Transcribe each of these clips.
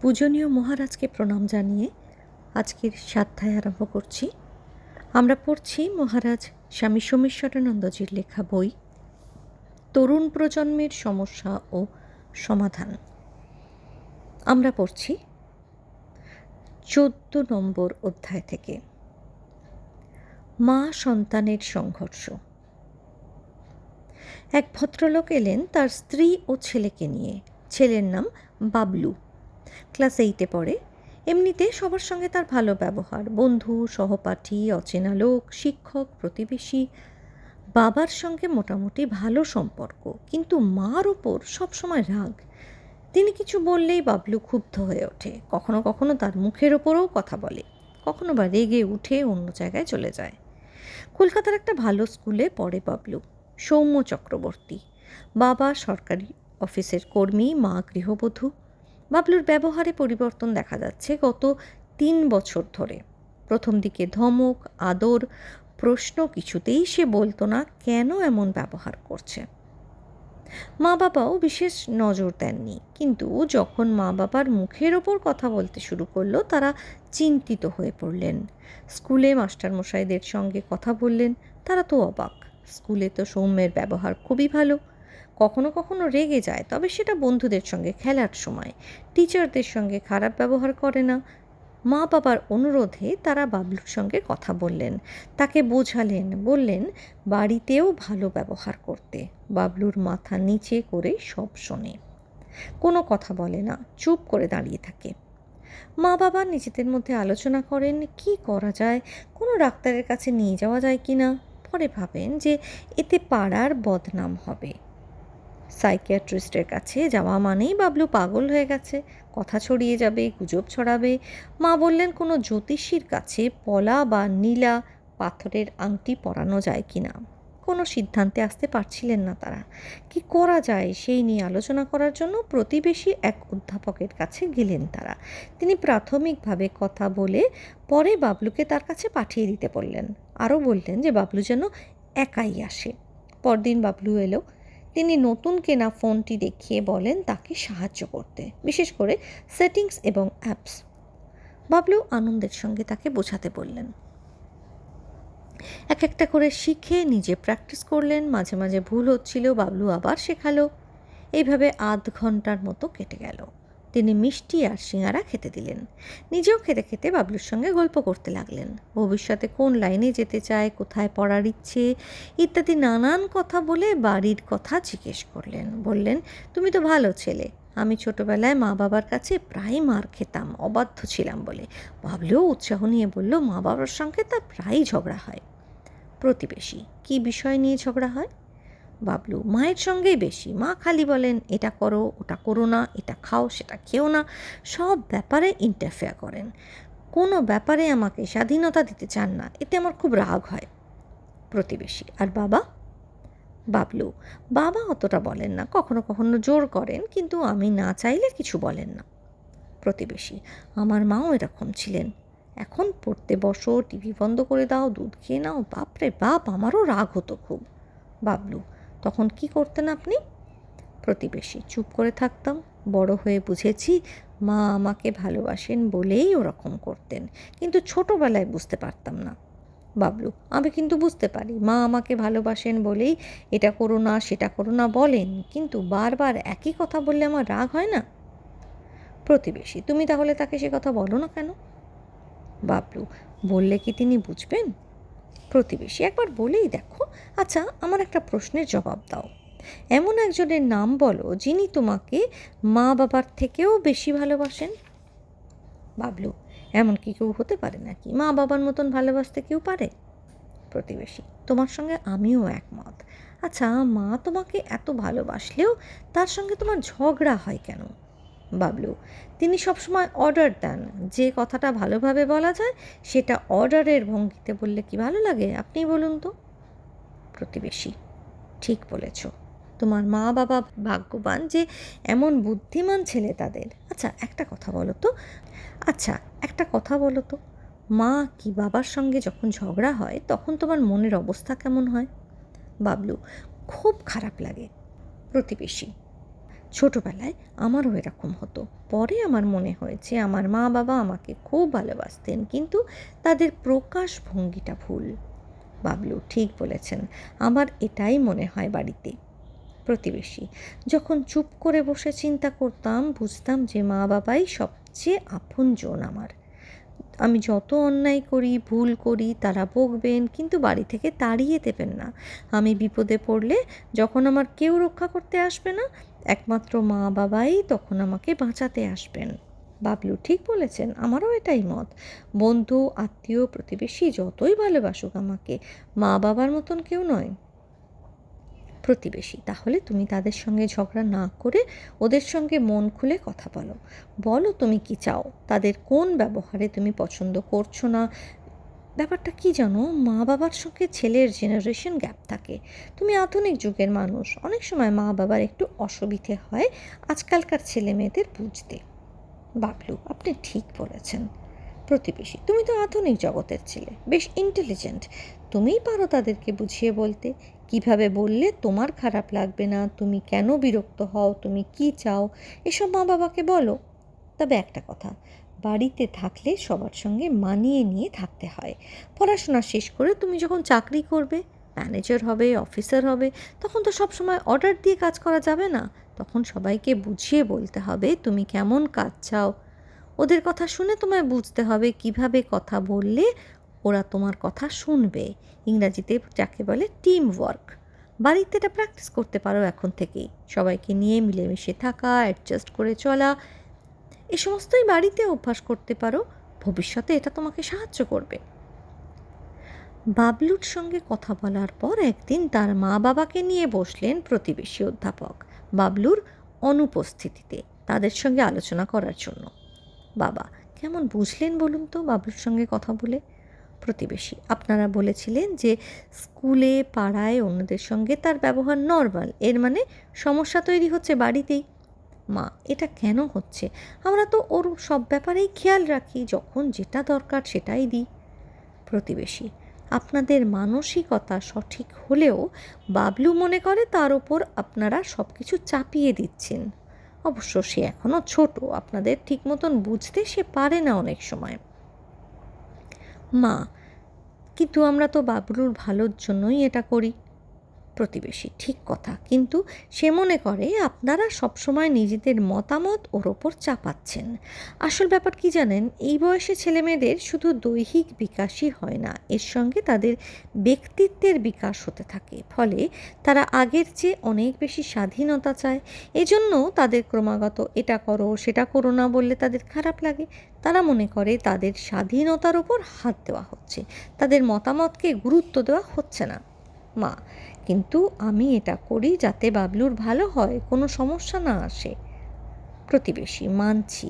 পূজনীয় মহারাজকে প্রণাম জানিয়ে আজকের সাধ্যায় আরম্ভ করছি। আমরা পড়ছি মহারাজ স্বামী সোমেশ্বরানন্দজির লেখা বই, তরুণ প্রজন্মের সমস্যা ও সমাধান। আমরা পড়ছি চোদ্দ নম্বর অধ্যায় থেকে, মা সন্তানের সংঘর্ষ। এক ভদ্রলোক এলেন তার স্ত্রী ও ছেলেকে নিয়ে। ছেলের নাম বাবলু। ক্লাস এইটে পড়ে। এমনিতে সবার সঙ্গে তার ভালো ব্যবহার। বন্ধু, সহপাঠী, অচেনা লোক, শিক্ষক, প্রতিবেশী, বাবার সঙ্গে মোটামুটি ভালো সম্পর্ক। কিন্তু মার ওপর সবসময় রাগ। তিনি কিছু বললেই বাবলু ক্ষুব্ধ হয়ে ওঠে। কখনো কখনো তার মুখের ওপরও কথা বলে। কখনো বা রেগে উঠে অন্য জায়গায় চলে যায়। কলকাতার একটা ভালো স্কুলে পড়ে বাবলু। সৌম্য চক্রবর্তী। বাবা সরকারি অফিসের কর্মী, মা গৃহবধূ। বাবলুর ব্যবহারে পরিবর্তন দেখা যাচ্ছে গত তিন বছর ধরে। প্রথম দিকে ধমক, আদর, প্রশ্ন কিছুতেই সে বলতো না কেন এমন ব্যবহার করছে। মা বাবাও বিশেষ নজর দেননি, কিন্তু যখন মা বাবার মুখের ওপর কথা বলতে শুরু করল, তারা চিন্তিত হয়ে পড়লেন। স্কুলে মাস্টারমশাইদের সঙ্গে কথা বললেন, তারা তো অবাক। স্কুলে তো সৌম্যের ব্যবহার খুবই ভালো কখনো কখনো রেগে যায়, তবে সেটা বন্ধুদের সঙ্গে খেলার সময়। টিচারদের সঙ্গে খারাপ ব্যবহার করে না। মা বাবার অনুরোধে তারা বাবলুর সঙ্গে কথা বললেন। তাকে বোঝালেন, বললেন, বাড়িতেও ভালো ব্যবহার করতে। বাবলুর মাথা নিচে করে সব শোনে। কোনো কথা বলে না, চুপ করে দাঁড়িয়ে থাকে। মা বাবা নিজেদের মধ্যে আলোচনা করেন, কি করা যায়? কোনো ডাক্তারের কাছে নিয়ে যাওয়া যায় কি না? পরে ভাবেন যে এতে পাড়ার বদনাম হবে। সাইকিয়াট্রিস্টের কাছে যাওয়া মানেই বাবলু পাগল হয়ে গেছে। কথা ছড়িয়ে যাবে, গুজব ছড়াবে। মা বললেন, কোনো জ্যোতিষীর কাছে পলা বা নীলা পাথরের আংটি পরানো যায় কি না? কোনো সিদ্ধান্তে আসতে পারছিলেন না তারা। কি করা যায় সেই নিয়ে আলোচনা করার জন্য? প্রতিবেশী এক অধ্যাপকের কাছে গেলেন তারা। তিনি প্রাথমিকভাবে কথা বলে পরে বাবলুকে তার কাছে পাঠিয়ে দিতে বললেন। আরও বললেন যে, বাবলু যেন একাই আসে। পরদিন বাবলু এলো তিনি নতুন কেনা ফোনটি দেখিয়ে বলেন তাকে সাহায্য করতে, বিশেষ করে সেটিংস এবং অ্যাপস। বাবলু আনন্দের সঙ্গে তাকে বোঝাতে বললেন, এক একটা করে শিখে নিজে প্র্যাকটিস করলেন, মাঝে মাঝে ভুল হচ্ছিল, বাবলু আবার শেখালো। এইভাবে আধ ঘণ্টার মতো কেটে গেল। তিনি মিষ্টি আর সিঙারা খেতে দিলেন। নিজেও খেতে খেতে বাবলুর সঙ্গে গল্প করতে লাগলেন। ভবিষ্যতে কোন লাইনে যেতে চায়, কোথায় পড়ার ইচ্ছে, ইত্যাদি নানান কথা বলে বাড়ির কথা জিজ্ঞেস করলেন। বললেন, তুমি তো ভালো ছেলে। আমি ছোটবেলায় মা বাবার কাছে প্রায় মার খেতাম, অবাধ্য ছিলাম বলে। বাবলুও উৎসাহ নিয়ে বলল মা বাবার সঙ্গে তার প্রায়ই ঝগড়া হয়। প্রতিবেশী, কী বিষয় নিয়ে ঝগড়া হয়? বাবলু, মায়ের সঙ্গেই বেশি। মা খালি বলেন, এটা করো, ওটা করো না, এটা খাও, সেটা খেও না। সব ব্যাপারে ইন্টারফেয়ার করেন। কোনো ব্যাপারে আমাকে স্বাধীনতা দিতে চান না, এতে আমার খুব রাগ হয় প্রতিবেশী। আর বাবা? বাবলু, বাবা অতটা বলেন না, কখনো কখনো জোর করেন, কিন্তু আমি না চাইলে কিছু বলেন না। প্রতিবেশী, আমার মাও এরকম ছিলেন। এখন পড়তে বসো, টিভি বন্ধ করে দাও, দুধ খেয়ে নাও, বাপরে বাপ, আমারও রাগ হতো খুব। বাবলু তখন কি করতেন আপনি? প্রতিবেশী, চুপ করে থাকতাম। বড় হয়ে বুঝেছি মা আমাকে ভালোবাসেন বলেই ওরকম করতেন। কিন্তু ছোটোবেলায় বুঝতে পারতাম না। বাবলু, আমি কিন্তু বুঝতে পারি। মা আমাকে ভালোবাসেন বলেই এটা করো না, সেটা করো না বলেন। কিন্তু বারবার একই কথা বললে আমার রাগ হয় না? প্রতিবেশী, তুমি তাহলে তাকে সে কথা বলো না কেন? বাবলু, বললে কি তিনি বুঝবেন? প্রতিবেশী, একবার বলেই দেখো। আচ্ছা আমার একটা প্রশ্নের জবাব দাও। এমন একজনের নাম বলো যিনি তোমাকে মা বাবার থেকেও বেশি ভালোবাসেন। বাবলু, এমন কি কেউ হতে পারে নাকি? মা বাবার মতন ভালোবাসতে কেউ পারে? প্রতিবেশী, তোমার সঙ্গে আমিও একমত। আচ্ছা মা তোমাকে এত ভালোবাসলেও তার সঙ্গে তোমার ঝগড়া হয় কেন? বাবলু। তিনি সবসময় অর্ডার দেন। যে কথাটা ভালোভাবে বলা যায়, সেটা অর্ডারের ভঙ্গিতে বললে কি ভালো লাগে? আপনি বলুন তো। প্রতিবেশী, ঠিক বলেছ। তোমার মা বাবা ভাগ্যবান যে এমন বুদ্ধিমান ছেলে তাদের। আচ্ছা একটা কথা বলো তো। আচ্ছা একটা কথা বলো তো। মা কি বাবার সঙ্গে যখন ঝগড়া হয়, তখন তোমার মনের অবস্থা কেমন হয়? বাবলু, খুব খারাপ লাগে। প্রতিবেশী ছোটোবেলায় আমারও এরকম হতো। পরে আমার মনে হয়েছে আমার মা বাবা আমাকে খুব ভালোবাসতেন, কিন্তু তাদের প্রকাশ ভঙ্গিটা ভুল। বাবলু ঠিক বলেছেন, আমার এটাই মনে হয় বাড়িতে। প্রতিবেশী, যখন চুপ করে বসে চিন্তা করতাম, বুঝতাম যে মা বাবাই সবচেয়ে আপনজন আমার। আমি যত অন্যায় করি, ভুল করি, তারা বকবেন কিন্তু বাড়ি থেকে তাড়িয়ে দেবেন না। আমি বিপদে পড়লে যখন আমার কেউ রক্ষা করতে আসবে না, একমাত্র মা বাবাই তখন আমাকে বাঁচাতে আসবেন। বাবলু ঠিক বলেছেন, আমারও এটাই মত। বন্ধু, আত্মীয়, প্রতিবেশী যতই ভালোবাসুক আমাকে, মা বাবার মতন কেউ নয়। প্রতিবেশী। তাহলে তুমি তাদের সঙ্গে ঝগড়া না করে ওদের সঙ্গে মন খুলে কথা বলো। বলো তুমি কি চাও? তাদের কোন ব্যবহারে তুমি পছন্দ করছ না? ব্যাপারটা কি জানো? মা বাবার সঙ্গে ছেলের জেনারেশন গ্যাপ থাকে। তুমি আধুনিক যুগের মানুষ। অনেক সময় মা বাবার একটু অসুবিধে হয় আজকালকার ছেলে মেয়েদের বুঝতে। বাবলু, আপনি ঠিক বলেছেন। প্রতিবেশী, তুমি তো আধুনিক জগতের ছেলে। বেশ ইন্টেলিজেন্ট তুমিই পারো তাদেরকে বুঝিয়ে বলতে। কীভাবে বললে তোমার খারাপ লাগবে না? তুমি কেন বিরক্ত হও? তুমি কি চাও? এসব মা বাবাকে বলো। তবে একটা কথা, বাড়িতে থাকলে সবার সঙ্গে মানিয়ে নিয়ে থাকতে হয়। পড়াশোনা শেষ করে তুমি যখন চাকরি করবে, ম্যানেজার হবে, অফিসার হবে, তখন তো সব সময় অর্ডার দিয়ে কাজ করা যাবে না। তখন সবাইকে বুঝিয়ে বলতে হবে, তুমি কেমন কাজ চাও? ওদের কথা শুনে তোমায় বুঝতে হবে কীভাবে কথা বললে ওরা তোমার কথা শুনবে। ইংরাজিতে যাকে বলে টিম ওয়ার্ক বাড়িতে এটা প্র্যাকটিস করতে পারো এখন থেকেই। সবাইকে নিয়ে মিলেমিশে থাকা অ্যাডজাস্ট করে চলা। এ সমস্তই বাড়িতে অভ্যাস করতে পারো। ভবিষ্যতে এটা তোমাকে সাহায্য করবে। বাবলুর সঙ্গে কথা বলার পর একদিন তার মা বাবাকে নিয়ে বসলেন প্রতিবেশী অধ্যাপক বাবলুর অনুপস্থিতিতে তাদের সঙ্গে আলোচনা করার জন্য। বাবা, কেমন বুঝলেন বলুন তো বাবলুর সঙ্গে কথা বলে? প্রতিবেশী। আপনারা বলেছিলেন যে স্কুলে, পাড়ায় অন্যদের সঙ্গে তার ব্যবহার নর্মাল। এর মানে সমস্যা তৈরি হচ্ছে বাড়িতেই। মা, এটা কেন হচ্ছে? আমরা তো ওর সব ব্যাপারেই খেয়াল রাখি, যখন যেটা দরকার সেটাই দিই। প্রতিবেশী, আপনাদের মানসিকতা সঠিক হলেও বাবলু মনে করে তার ওপর আপনারা সব কিছু চাপিয়ে দিচ্ছেন। অবশ্য সে এখনও ছোট, আপনাদের ঠিক মতন বুঝতে সে পারে না অনেক সময়। মা কিন্তু আমরা তো বাবলুর ভালোর জন্যই এটা করি। প্রতিবেশী, ঠিক কথা। কিন্তু সে মনে করে আপনারা সবসময় নিজেদের মতামত ওর ওপর চাপাচ্ছেন। আসল ব্যাপার কি জানেন? এই বয়সে ছেলেমেয়েদের শুধু দৈহিক বিকাশই হয় না, এর সঙ্গে তাদের ব্যক্তিত্বের বিকাশ হতে থাকে। ফলে তারা আগের চেয়ে অনেক বেশি স্বাধীনতা চায়। এজন্য তাদের ক্রমাগত এটা করো, সেটা করো না বললে তাদের খারাপ লাগে। তারা মনে করে তাদের স্বাধীনতার ওপর হাত দেওয়া হচ্ছে। তাদের মতামতকে গুরুত্ব দেওয়া হচ্ছে না। মা কিন্তু আমি এটা করি যাতে বাবলুর ভালো হয়, কোনো সমস্যা না আসে। প্রতিবেশী, মানছি,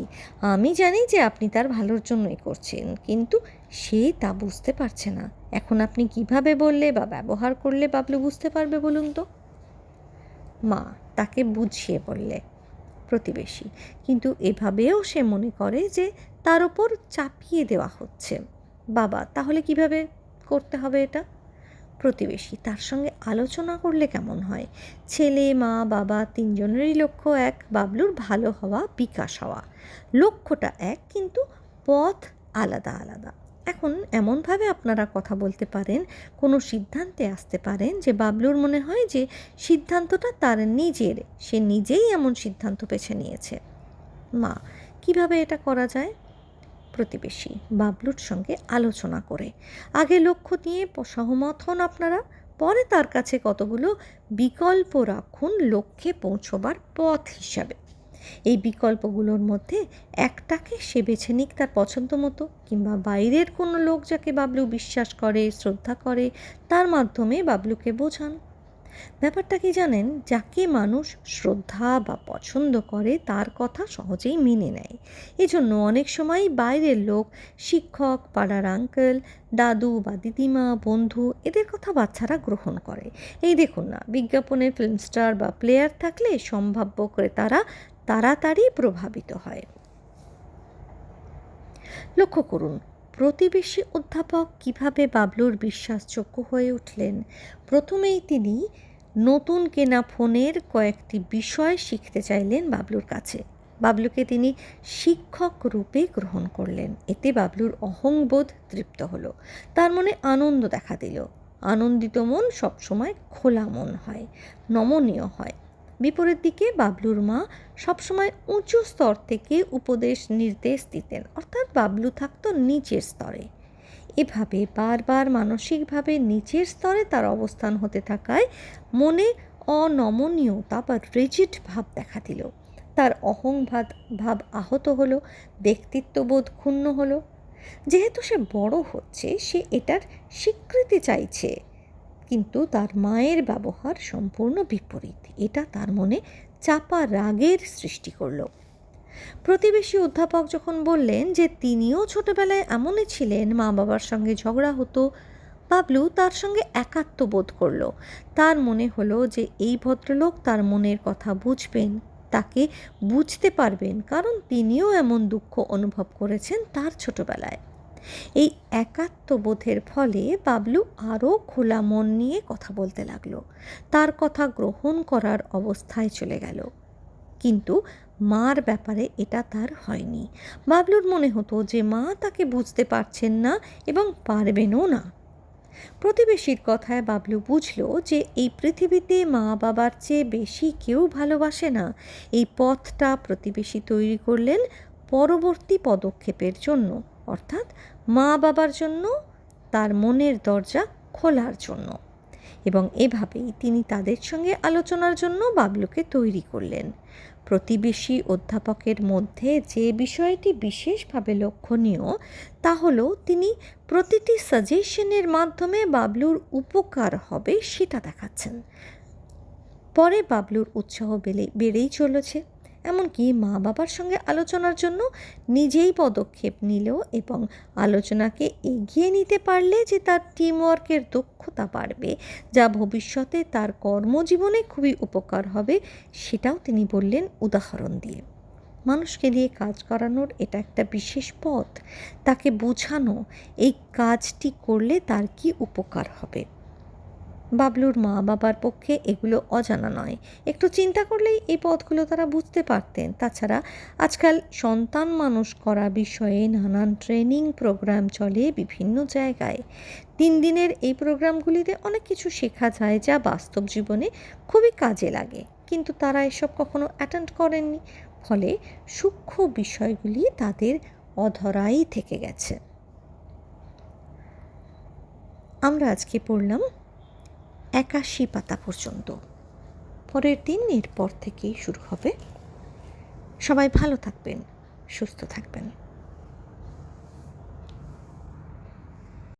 আমি জানি যে আপনি তার ভালোর জন্যই করছেন, কিন্তু সে তা বুঝতে পারছে না। এখন আপনি কীভাবে বললে বা ব্যবহার করলে বাবলু বুঝতে পারবে বলুন তো? মা, তাকে বুঝিয়ে বললে, প্রতিবেশী, কিন্তু এভাবেও সে মনে করে যে তার ওপর চাপিয়ে দেওয়া হচ্ছে। বাবা, তাহলে কীভাবে করতে হবে এটা? প্রতিবেশী। তার সঙ্গে আলোচনা করলে কেমন হয়? ছেলে, মা, বাবা তিনজনেরই লক্ষ্য এক, বাবলুর ভালো হওয়া, বিকাশ হওয়া। লক্ষ্যটা এক, কিন্তু পথ আলাদা আলাদা। এখন এমনভাবে আপনারা কথা বলতে পারেন, কোনো সিদ্ধান্তে আসতে পারেন যে বাবলুর মনে হয় যে সিদ্ধান্তটা তার নিজের, সে নিজেই এমন সিদ্ধান্ত বেছে নিয়েছে। মা, কীভাবে এটা করা যায়? প্রতিবেশী বাবলুর সঙ্গে আলোচনা করে। আগে লক্ষ্য নিয়ে সহমত হন আপনারা। পরে তার কাছে কতগুলো বিকল্প রাখুন লক্ষ্যে পৌঁছবার পথ হিসাবে। এই বিকল্পগুলোর মধ্যে একটাকে সে বেছে নিক তার পছন্দ মতো, কিংবা বাইরের কোনো লোক যাকে বাবলু বিশ্বাস করে, শ্রদ্ধা করে, তার মাধ্যমে বাবলুকে বোঝান। ব্যাপারটা কি জানেন? যাকে মানুষ শ্রদ্ধা বা পছন্দ করে, তার কথা সহজেই মেনে নেয়। এজন্য অনেক সময় বাইরের লোক, শিক্ষক, পাড়ার আঙ্কেল, দাদু বা দিদিমা, বন্ধু, এদের কথা বাচ্চারা গ্রহণ করে। এই দেখুন না বিজ্ঞাপনে ফিল্ম স্টার বা প্লেয়ার থাকলে সম্ভাব্য ক্রেতারা তাড়াতাড়ি প্রভাবিত হয়। লক্ষ্য করুন প্রতিবেশী অধ্যাপক কীভাবে বাবলুর বিশ্বাসযোগ্য হয়ে উঠলেন? প্রথমেই তিনি নতুন কেনা ফোনের কয়েকটি বিষয় শিখতে চাইলেন বাবলুর কাছে। বাবলুকে তিনি শিক্ষক রূপে গ্রহণ করলেন। এতে বাবলুর অহংবোধ তৃপ্ত হলো। তার মনে আনন্দ দেখা দিল। আনন্দিত মন সবসময় খোলা মন হয়, নমনীয় হয়। বিপরীত দিকে বাবলুর মা সবসময় উঁচু স্তর থেকে উপদেশ নির্দেশ দিতেন, অর্থাৎ বাবলু থাকতো নিচের স্তরে। এভাবে বারবার মানসিকভাবে নিচের স্তরে তার অবস্থান হতে থাকায় মনে অনমনীয়তা বা রিজিড ভাব দেখা দিল। তার অহংভাব, ভাব আহত হলো, ব্যক্তিত্ববোধ ক্ষুণ্ণ হলো। যেহেতু সে বড় হচ্ছে, সে এটার স্বীকৃতি চাইছে। কিন্তু তার মায়ের ব্যবহার সম্পূর্ণ বিপরীত। এটা তার মনে চাপা রাগের সৃষ্টি করল। প্রতিবেশী অধ্যাপক যখন বললেন যে তিনিও ছোটবেলায় এমনই ছিলেন, মা বাবার সঙ্গে ঝগড়া হতো, বাবলু তার সঙ্গে একাত্ম বোধ করল। তার মনে হলো যে এই ভদ্রলোক তার মনের কথা বুঝবেন, তাকে বুঝতে পারবেন, কারণ তিনিও এমন দুঃখ অনুভব করেছেন তার ছোটবেলায়। এই একাত্মবোধের ফলে বাবলু আরও খোলা মন নিয়ে কথা বলতে লাগল। তার কথা গ্রহণ করার অবস্থায় চলে গেল। কিন্তু মার ব্যাপারে এটা তার হয়নি। বাবলুর মনে হতো যে মা তাকে বুঝতে পারছেন না এবং পারবেনও না। প্রতিবেশীর কথায় বাবলু বুঝল যে এই পৃথিবীতে মা বাবার চেয়ে বেশি কেউ ভালোবাসে না। এই পথটা প্রতিবেশী তৈরি করলেন পরবর্তী পদক্ষেপের জন্য। অর্থাৎ মা বাবার জন্য, তার মনের দরজা খোলার জন্য। এবং এভাবেই তিনি তাদের সঙ্গে আলোচনার জন্য বাবলুকে তৈরি করলেন। প্রতিবেশী অধ্যাপকের মধ্যে যে বিষয়টি বিশেষভাবে লক্ষণীয়, তা হলো তিনি প্রতিটি সাজেশনের মাধ্যমে বাবলুর উপকার হবে সেটা দেখাচ্ছেন। পরে বাবলুর উৎসাহ বেড়ে বেড়েই চলেছে। এমনকি মা বাবার সঙ্গে আলোচনার জন্য নিজেই পদক্ষেপ নিল এবং আলোচনাকে এগিয়ে নিতে পারলে যে তার টিমওয়ার্কের দক্ষতা বাড়বে, যা ভবিষ্যতে তার কর্মজীবনে খুবই উপকার হবে, সেটাও তিনি বললেন উদাহরণ দিয়ে। মানুষকে দিয়ে কাজ করানোর এটা একটা বিশেষ পথ। তাকে বোঝানো, এই কাজটি করলে তার কি উপকার হবে? বাবলুর মা বাবার পক্ষে এগুলো অজানা নয়। একটু চিন্তা করলেই এই পথগুলো তারা বুঝতে পারতেন। তাছাড়া আজকাল সন্তান মানুষ করা বিষয়ে নানান ট্রেনিং প্রোগ্রাম চলে বিভিন্ন জায়গায়। তিন দিনের এই প্রোগ্রামগুলিতে অনেক কিছু শেখা যায় যা বাস্তব জীবনে খুবই কাজে লাগে। কিন্তু তারা এসব কখনো অ্যাটেন্ড করেননি। ফলে সূক্ষ্ম বিষয়গুলি তাদের অধরাই থেকে গেছে। আমরা আজকে পড়লাম একাশি পাতা পর্যন্ত। পরের দিন এরপর থেকেই শুরু হবে। সবাই ভালো থাকবেন সুস্থ থাকবেন।